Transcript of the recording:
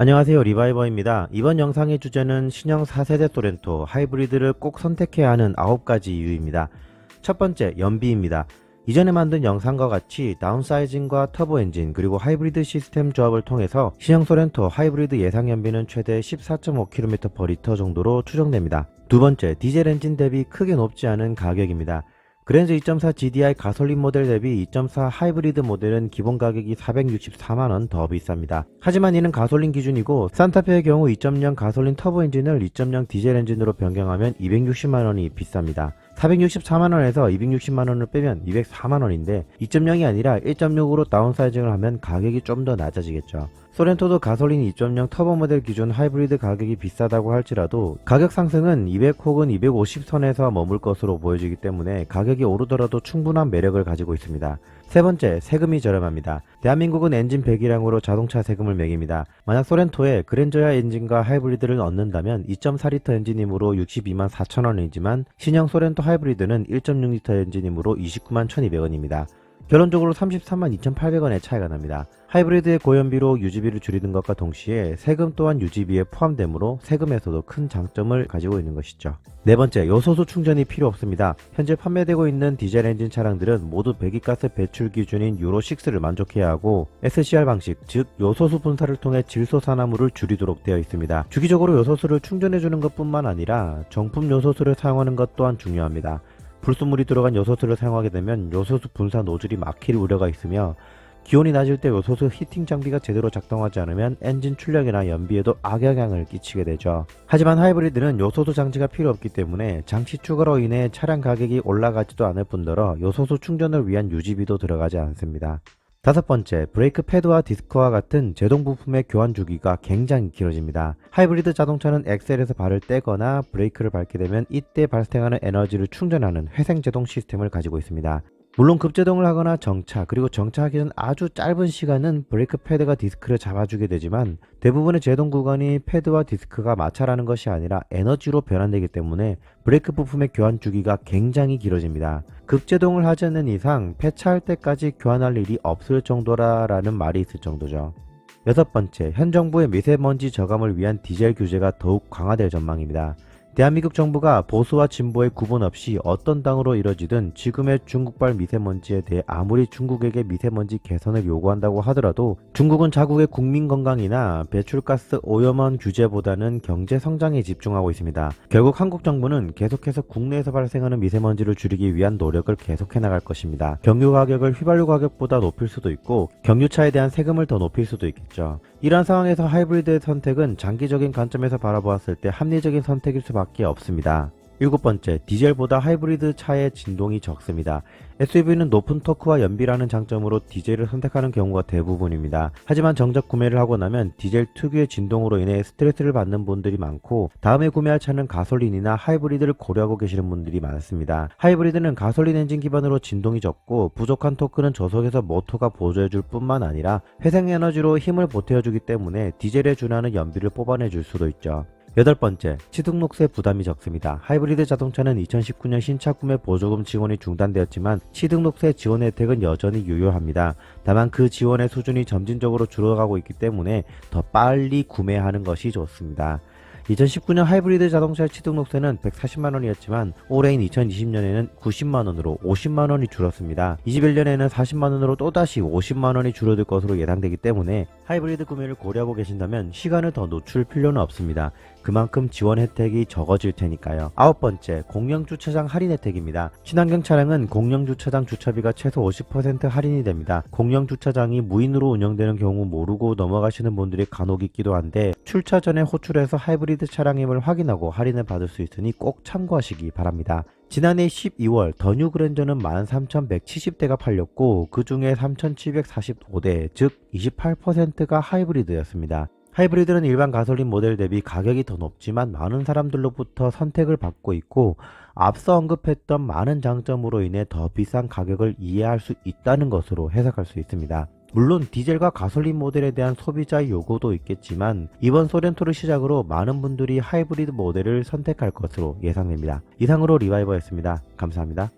안녕하세요 리바이버입니다. 이번 영상의 주제는 신형 4세대 소렌토 하이브리드를 꼭 선택해야 하는 9가지 이유입니다. 첫 번째 연비입니다. 이전에 만든 영상과 같이 다운사이징과 터보 엔진 그리고 하이브리드 시스템 조합을 통해서 신형 소렌토 하이브리드 예상 연비는 최대 14.5km/리터 정도로 추정됩니다. 두 번째 디젤 엔진 대비 크게 높지 않은 가격입니다. 그랜저 2.4 GDI 가솔린 모델 대비 2.4 하이브리드 모델은 기본 가격이 464만원 더 비쌉니다. 하지만 이는 가솔린 기준이고 산타페의 경우 2.0 가솔린 터보 엔진을 2.0 디젤 엔진으로 변경하면 260만원이 비쌉니다. 464만원에서 260만원을 빼면 204만원인데 2.0이 아니라 1.6으로 다운사이징을 하면 가격이 좀 더 낮아지겠죠. 소렌토도 가솔린 2.0 터보 모델 기준 하이브리드 가격이 비싸다고 할지라도 가격 상승은 200 혹은 250선에서 머물 것으로 보여지기 때문에 가격이 오르더라도 충분한 매력을 가지고 있습니다. 세 번째, 세금이 저렴합니다. 대한민국은 엔진 배기량으로 자동차 세금을 매깁니다. 만약 소렌토에 그랜저야 엔진과 하이브리드를 넣는다면 2.4리터 엔진이므로 62만 4천원이지만 신형 소렌토 하이브리드는 1.6리터 엔진이므로 29만 1200원입니다. 결론적으로 33만 2,800원의 차이가 납니다. 하이브리드의 고연비로 유지비를 줄이는 것과 동시에 세금 또한 유지비에 포함되므로 세금에서도 큰 장점을 가지고 있는 것이죠. 네 번째, 요소수 충전이 필요 없습니다. 현재 판매되고 있는 디젤 엔진 차량들은 모두 배기가스 배출 기준인 유로 6를 만족해야 하고 SCR 방식, 즉 요소수 분사를 통해 질소 산화물을 줄이도록 되어 있습니다. 주기적으로 요소수를 충전해 주는 것뿐만 아니라 정품 요소수를 사용하는 것 또한 중요합니다. 불순물이 들어간 요소수를 사용하게 되면 요소수 분사 노즐이 막힐 우려가 있으며 기온이 낮을 때 요소수 히팅 장비가 제대로 작동하지 않으면 엔진 출력이나 연비에도 악영향을 끼치게 되죠. 하지만 하이브리드는 요소수 장치가 필요 없기 때문에 장치 추가로 인해 차량 가격이 올라가지도 않을 뿐더러 요소수 충전을 위한 유지비도 들어가지 않습니다. 다섯 번째, 브레이크 패드와 디스크와 같은 제동 부품의 교환 주기가 굉장히 길어집니다. 하이브리드 자동차는 엑셀에서 발을 떼거나 브레이크를 밟게 되면 이때 발생하는 에너지를 충전하는 회생 제동 시스템을 가지고 있습니다. 물론 급제동을 하거나 정차 그리고 정차하기 전 아주 짧은 시간은 브레이크 패드가 디스크를 잡아주게 되지만 대부분의 제동 구간이 패드와 디스크가 마찰하는 것이 아니라 에너지로 변환되기 때문에 브레이크 부품의 교환 주기가 굉장히 길어집니다. 급제동을 하지 않는 이상 폐차할 때까지 교환할 일이 없을 정도라라는 말이 있을 정도죠. 여섯 번째, 현 정부의 미세먼지 저감을 위한 디젤 규제가 더욱 강화될 전망입니다. 대한민국 정부가 보수와 진보의 구분 없이 어떤 당으로 이뤄지든 지금의 중국발 미세먼지에 대해 아무리 중국에게 미세먼지 개선을 요구한다고 하더라도 중국은 자국의 국민 건강이나 배출가스 오염원 규제보다는 경제 성장에 집중하고 있습니다. 결국 한국 정부는 계속해서 국내에서 발생하는 미세먼지를 줄이기 위한 노력을 계속해 나갈 것입니다. 경유 가격을 휘발유 가격보다 높일 수도 있고 경유차에 대한 세금을 더 높일 수도 있겠죠. 이러한 상황에서 하이브리드의 선택은 장기적인 관점에서 바라보았을 때 합리적인 선택일 수밖에 없습니다. 일곱 번째, 디젤보다 하이브리드 차의 진동이 적습니다. SUV는 높은 토크와 연비라는 장점으로 디젤을 선택하는 경우가 대부분입니다. 하지만 정작 구매를 하고 나면 디젤 특유의 진동으로 인해 스트레스를 받는 분들이 많고 다음에 구매할 차는 가솔린이나 하이브리드를 고려하고 계시는 분들이 많습니다. 하이브리드는 가솔린 엔진 기반으로 진동이 적고 부족한 토크는 저속에서 모터가 보조해줄 뿐만 아니라 회생 에너지로 힘을 보태어주기 때문에 디젤에 준하는 연비를 뽑아내줄 수도 있죠. 여덟 번째, 취등록세 부담이 적습니다. 하이브리드 자동차는 2019년 신차 구매 보조금 지원이 중단되었지만 취등록세 지원 혜택은 여전히 유효합니다. 다만 그 지원의 수준이 점진적으로 줄어가고 있기 때문에 더 빨리 구매하는 것이 좋습니다. 2019년 하이브리드 자동차 취등록세는 140만원이었지만 올해인 2020년에는 90만원으로 50만원이 줄었습니다. 21년에는 40만원으로 또다시 50만원이 줄어들 것으로 예상되기 때문에 하이브리드 구매를 고려하고 계신다면 시간을 더 노출 필요는 없습니다. 그만큼 지원 혜택이 적어질 테니까요. 아홉 번째, 공영 주차장 할인 혜택입니다. 친환경 차량은 공영 주차장 주차비가 최소 50% 할인이 됩니다. 공영 주차장이 무인으로 운영되는 경우 모르고 넘어가시는 분들이 간혹 있기도 한데 출차 전에 호출해서 하이브리드 차량임을 확인하고 할인을 받을 수 있으니 꼭 참고하시기 바랍니다. 지난해 12월 더 뉴 그랜저는 13,170대가 팔렸고 그 중에 3,745대 즉 28%가 하이브리드였습니다. 하이브리드는 일반 가솔린 모델 대비 가격이 더 높지만 많은 사람들로부터 선택을 받고 있고 앞서 언급했던 많은 장점으로 인해 더 비싼 가격을 이해할 수 있다는 것으로 해석할 수 있습니다. 물론 디젤과 가솔린 모델에 대한 소비자의 요구도 있겠지만 이번 소렌토를 시작으로 많은 분들이 하이브리드 모델을 선택할 것으로 예상됩니다. 이상으로 리바이버였습니다. 감사합니다.